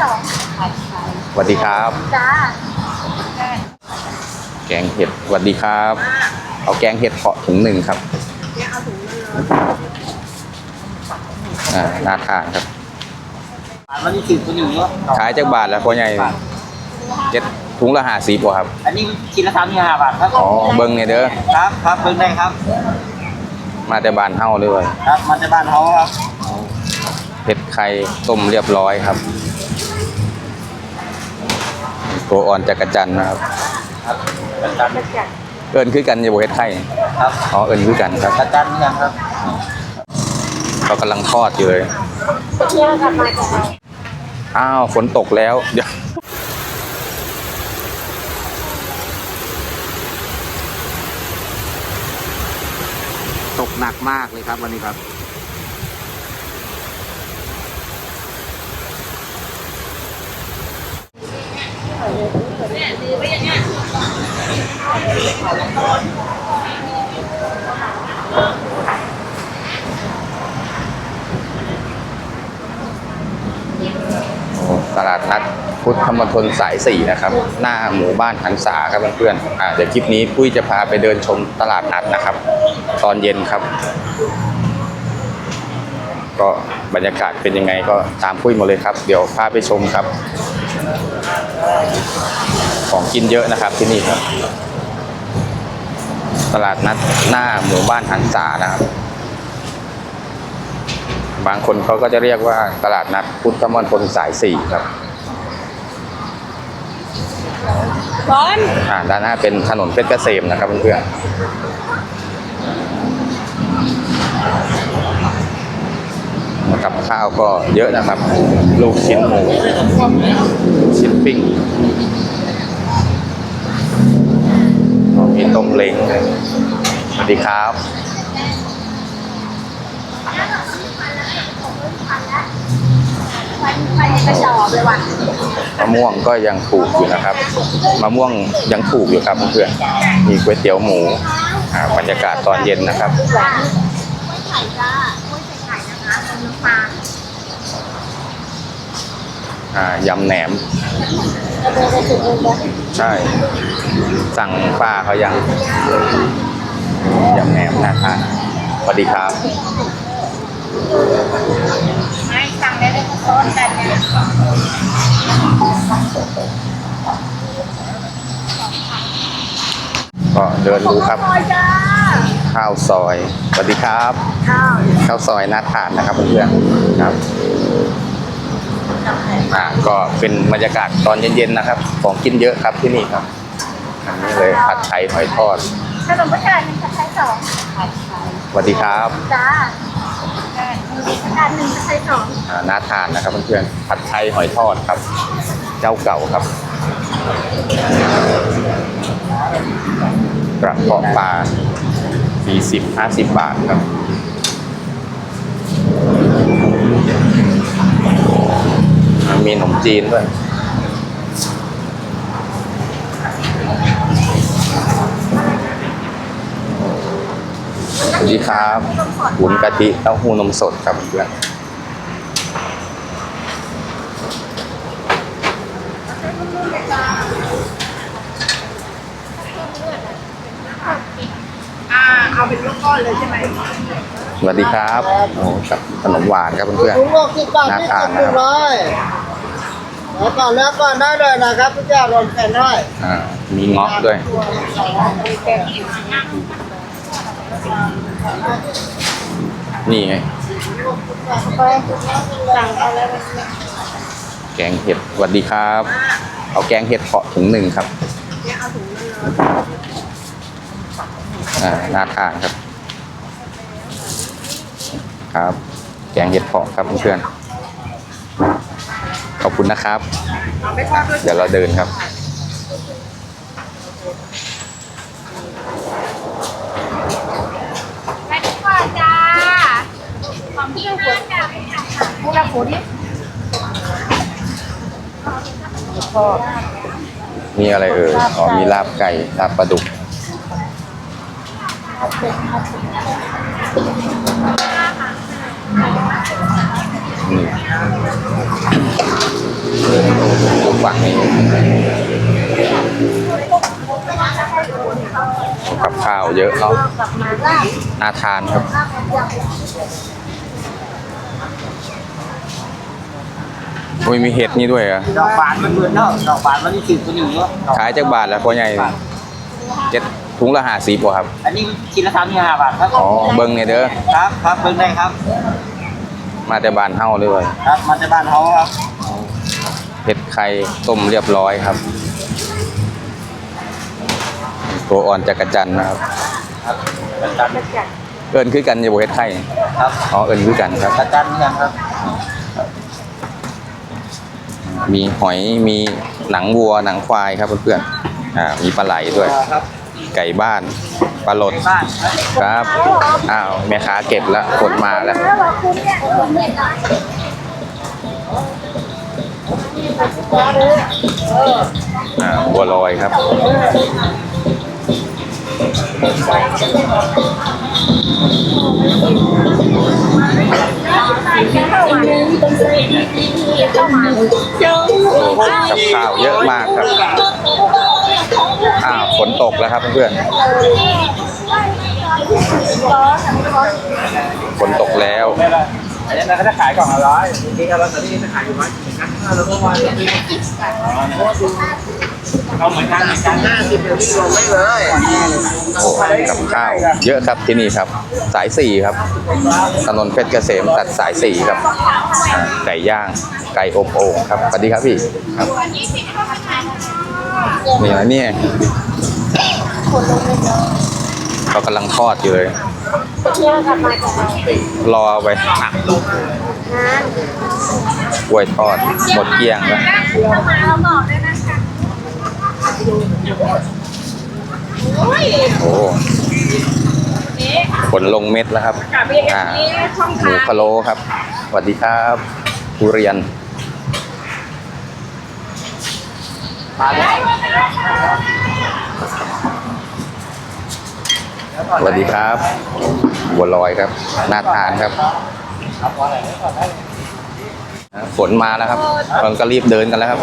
สองสวัสดีครับ จ้าแกงเห็ดสวัสดีครับ เอาแกงเห็ดเพาะถุงหนึ่งครับอ่าน่าทานครับวันนี้สิบตัวหนึ่งเนาะขายจากบาทแล้วพ่อใหญ่เจ็ดถุงละห้าสิบบ่ครับ อันนี้ชิ้นละสามสิบห้าบาทครับอ๋อเบิ้งเนี่ยเด้อครับครับเพิ่งได้ครับ มาแต่บ้านเฮาเลยครับมาจากบ้านเขาครับเห็ดไข่ต้มเรียบร้อยครับ ตัวอ่อนจักรจันทร์นะครับครับกระจันเอิญคือกันอย่าบอกเห็ดไข่ครับอ๋อเอิญคือกันครับกระจันเนี่ยครับเขากำลังทอดอยู่เลยเที่ยวกลับมาจากเราอ้าวฝนตกแล้วเดี๋ยวตกหนักมากเลยครับวันนี้ครับ ตลาดนัดพุทธมณฑลสายสี่นะครับ หน้าหมู่บ้านหันษาครับเพื่อนๆอ่าเดี๋ยวคลิปนี้ปุ้ยจะพาไปเดินชมตลาดนัดนะครับ ตอนเย็นครับ ก็บรรยากาศเป็นยังไงก็ตามปุ้ยมาเลยครับ เดี๋ยวพาไปชมครับ ของกินเยอะนะครับที่นี่ครับ ตลาดนัดหน้าหมู่บ้านหันษานะครับ บางคนเขาก็จะเรียกว่าตลาดนัดพุทธมณฑลสายสี่ครับบอลอ่าด้านหน้าเป็นถนนเพชรเกษมนะครับเพื่อนๆ กับข้าวก็เยอะนะครับ ลูกชิ้นหมูชิ้นปิ้งมีต้มเล้งสวัสดีครับมะม่วงก็ยังถูกอยู่นะครับ มะม่วงยังถูกอยู่ครับเพื่อนๆมีก๋วยเตี๋ยวหมูบรรยากาศตอนเย็นนะครับ นะคะเป็นน้ำปลาอ่ายำแหนมกระเบนกระสุนเลยนะใช่ สั่งป้าเขายังยำแหนมน่าทานสวัสดีครับ ไม่สั่งได้เลยซ้อนกันเนี่ยก็เดินดูครับซอยจ้า ข้าวซอย สวัสดีครับ ข้าวข้าวซอยน่าทานนะครับเพื่อนๆครับอ่าก็เป็นบรรยากาศตอนเย็นๆนะครับ ของกินเยอะครับที่นี่ครับ อันนี้เลยผัดไทยหอยทอดขนมผู้ชายหนึ่งกระชายสองสวัสดีครับจ้าการหนึ่งกระชายสองอ่าน่าทานนะครับเพื่อนๆผัดไทยหอยทอดครับ เจ้าเก่าครับกระเพาะปลา 40 50บาทครับ มีขนมจีนด้วยสวัสดีครับ หุนกะทิเต้าหู้นมสดครับเพื่อน อ่าเอาเป็นลู กก้อนเลยใช่ไหมสวัสดีครับโอ้กับขนมหวานครับเพื่อนถุงโลกสิบบาทน่านี่ทานสิบนะครับร้อยแล้วก่อนแล้วก่อนได้เลยนะครับพี่แก้วโดนแผ่นได้ๆอ่ามีเงาะด้วย นี่ไงไปสั่งเอาแล้วแกงเห็ดสวัสดีครับ เอาแกงเห็ดเพาะถุงหนึ่งครับอ่าน่าทานครับ ครับแกงเห็ดเพาะครับเพื่อนๆขอบคุณนะครับ เดี๋ยวเราเดินครับไปดีกว่าจ้าของพี่ฝนจ้าพวกเราฝนนี่มีอะไรเอ่ย อ๋อ มีลาบไก่ ลาบปลาดุก นี่กับข้าวเยอะเนาะน่าทานครับอุ้ยมีเห็ดนี่ด้วยเหรอะดอกบานมันเบื่อเนาะดอกบานมันนี่สิบตัวหนึ่งเนาะขายจากบาทแล้วพ่อใหญ่เจ็ด ถุงละห้าสิบบ่ครับ อันนี้กินละสามสิบห้าบาทครับอ๋อเบิ้งเนี่ยเด้อ ครับครับเพิ่งได้ครับ มาแต่บ้านเฮาเลย ครับ มาจากบ้านเขาครับเห็ดไข่ต้มเรียบร้อยครับ ตัวอ่อนจักรจันทร์นะครับครับกระจันเอิญคือกันอย่าบอกเห็ดไข่ครับอ๋อเอิญคือกันครับกระจันเนี่ยครับ มีหอยมีหนังวัวหนังควายครับเพื่อนๆอ่ามีปลาไหลด้วยครับ ไก่บ้านปลาหลดครับอ้าวแม่ค้าเก็บแล้วขนมาแล้วบัวลอยครับ กับข้าวเยอะมากครับอ้าวฝนตกแล้วครับเพื่อนฝนตกแล้ว อันนี้เราก็จะขายกล่องละร้อยจริงๆเราตอนนี้จะขายอยู่ร้อยเหมือนกันเราก็ว่าเราเหมือนกันเหมือนกันห้าสิบเดี๋ยวนี้ลงไม่เลยโอ้กับข้าวเยอะครับที่นี่ครับ สายสี่ครับถนนเพชรเกษมตัดสายสี่ครับไก่ย่างไก่อบโอ่งครับสวัสดีครับพี่ครับนี่นะเนี่ย เรากำลังทอดอยู่เลยรอไว้หนักวยทอดหมดเกลี้ยงแล้วโอ้ผลลงเม็ดแล้วครับอ่าหมูพะโล้ครับสวัสดีครับทุเรียนมาเลย สวัสดีครับบัวลอยครับน่าทานครับฝนมาแล้วครับมันก็รีบเดินกันแล้วครับ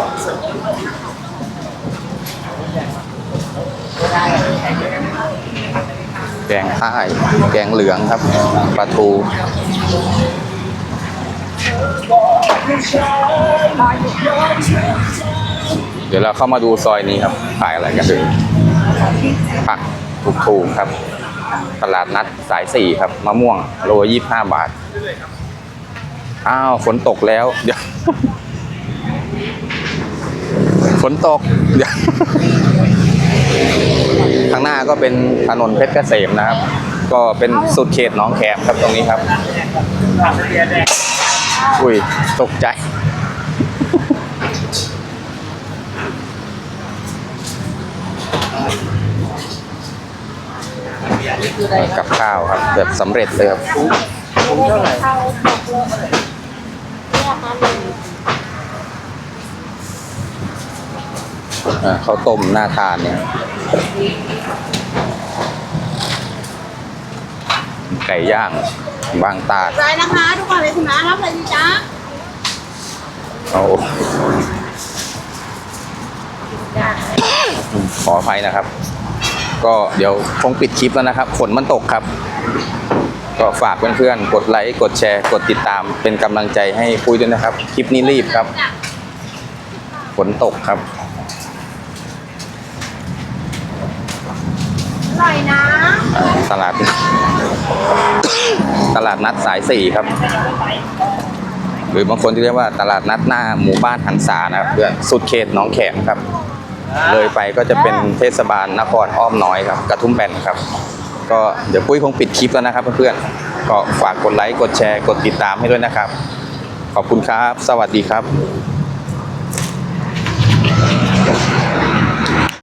แกงใต้แกงเหลืองครับปลาทูเดี๋ยวเราเข้ามาดูซอยนี้ครับขายอะไรกันเลยผักถูกๆครับ ตลาดนัดสายสี่ครับมะม่วงโลยี่ห้าบาท อ้าวฝนตกแล้ว เดี๋ยวฝนตกเดี๋ยวข้างหน้าก็เป็นถนนเพชรเกษมนะครับ ก็เป็นสุดเขตหนองแขมครับตรงนี้ครับ อุ้ยตกใจ กับข้าวครับแบบสำเร็จเลยครับอ่าข้าวต้มน่าทานเนี่ยไก่ย่างบางตาดไรนะคะทุกคนเลยคุณน้ารับอะไรดีจ๊ะเอาขออภัยนะครับ ก็เดี๋ยวคงปิดคลิปแล้วนะครับฝนมันตกครับ ก็ฝากเพื่อนๆกดไลค์กดแชร์ กดติดตามเป็นกำลังใจให้ปุ้ยด้วยนะครับ คลิปนี้รีบครับฝนตกครับอร่อยนะอ่าตลาด ตลาดนัดสายสี่ครับ หรือบางคนที่เรียกว่าตลาดนัดหน้าหมู่บ้านหันษานะครับเพื่อนสุดเขตหนองแขมครับ เลยไปก็จะเป็นเทศบาลนครอ้อมน้อยครับ กระทุ่มแบนครับ ก็เดี๋ยวปุ้ยคงปิดคลิปแล้วนะครับเพื่อนๆก็ฝากกดไลค์กดแชร์กดติดตามให้ด้วยนะครับ ขอบคุณครับ สวัสดีครับ